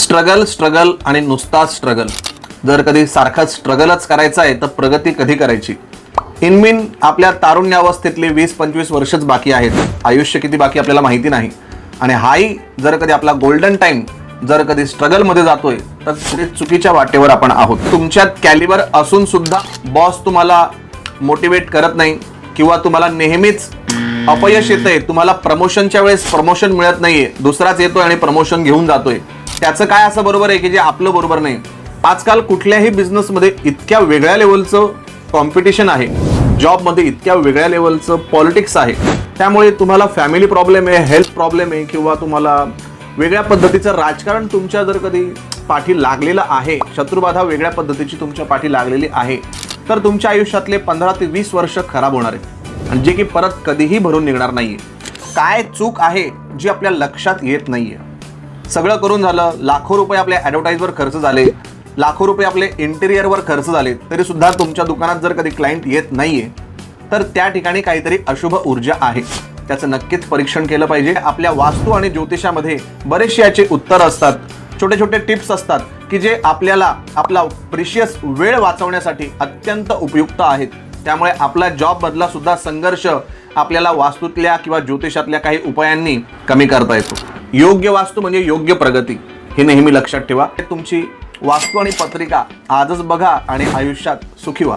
Struggle struggle आणि नुसता struggle जर कधी सारखा स्ट्रगलच करायचा आहे तर प्रगती कधी करायची? इनमिन आपल्या तारुण्यावस्थेतले वीस पंचवीस वर्षच बाकी आहेत. आयुष्य किती बाकी आपल्याला माहिती नाही. आणि हाही जर कधी आपला गोल्डन टाईम जर कधी स्ट्रगलमध्ये जातोय तर कुठे चुकीच्या वाटेवर आपण आहोत. तुमच्यात कॅलिबर असून सुद्धा बॉस तुम्हाला मोटिवेट करत नाही किंवा तुम्हाला नेहमीच अपयश येतंय तुम्हाला प्रमोशनच्या वेळेस प्रमोशन मिळत नाहीये. दुसराच येतोय आणि प्रमोशन घेऊन जातोय. त्याचं काय असं बरोबर आहे की जे आपलं बरोबर नाही? आजकाल कुठल्याही बिझनेसमध्ये इतक्या वेगळ्या लेवलचं कॉम्पिटिशन आहे. जॉबमध्ये इतक्या वेगळ्या लेवलचं पॉलिटिक्स आहे. त्यामुळे तुम्हाला फॅमिली प्रॉब्लेम आहे हेल्थ प्रॉब्लेम आहे किंवा तुम्हाला वेगळ्या पद्धतीचं राजकारण तुमच्या जर कधी पाठी लागलेलं आहे शत्रुबाधा वेगळ्या पद्धतीची तुमच्या पाठी लागलेली आहे तर तुमच्या आयुष्यातले पंधरा ते वीस वर्ष खराब होणार आहेत. आणि जे की परत कधीही भरून निघणार नाहीये. काय चूक आहे जी आपल्या लक्षात येत नाही आहे सगळं करून झालं लाखो रुपये आपल्या ॲडव्हर्टाईजवर खर्च झाले लाखो रुपये आपले इंटेरियरवर खर्च झाले तरी सुद्धा तुमच्या दुकानात जर कधी क्लायंट येत नाहीये तर त्या ठिकाणी काहीतरी अशुभ ऊर्जा आहे. त्याचं नक्कीच परीक्षण केलं पाहिजे. आपल्या वास्तू आणि ज्योतिषामध्ये बरेचसे याचे उत्तर असतात. छोटे छोटे टिप्स असतात की जे आपल्याला आपला प्रिशियस वेळ वाचवण्यासाठी अत्यंत उपयुक्त आहेत. त्यामुळे आपला जॉब सुद्धा संघर्ष आपल्याला वास्तूतल्या किंवा ज्योतिषातल्या काही उपायांनी कमी करता येतो. योग्य वास्तू म्हणजे योग्य प्रगती. हे नेहमी लक्षात ठेवा. तुमची वास्तू आणि पत्रिका आजच बघा आणि आयुष्यात सुखी व्हा.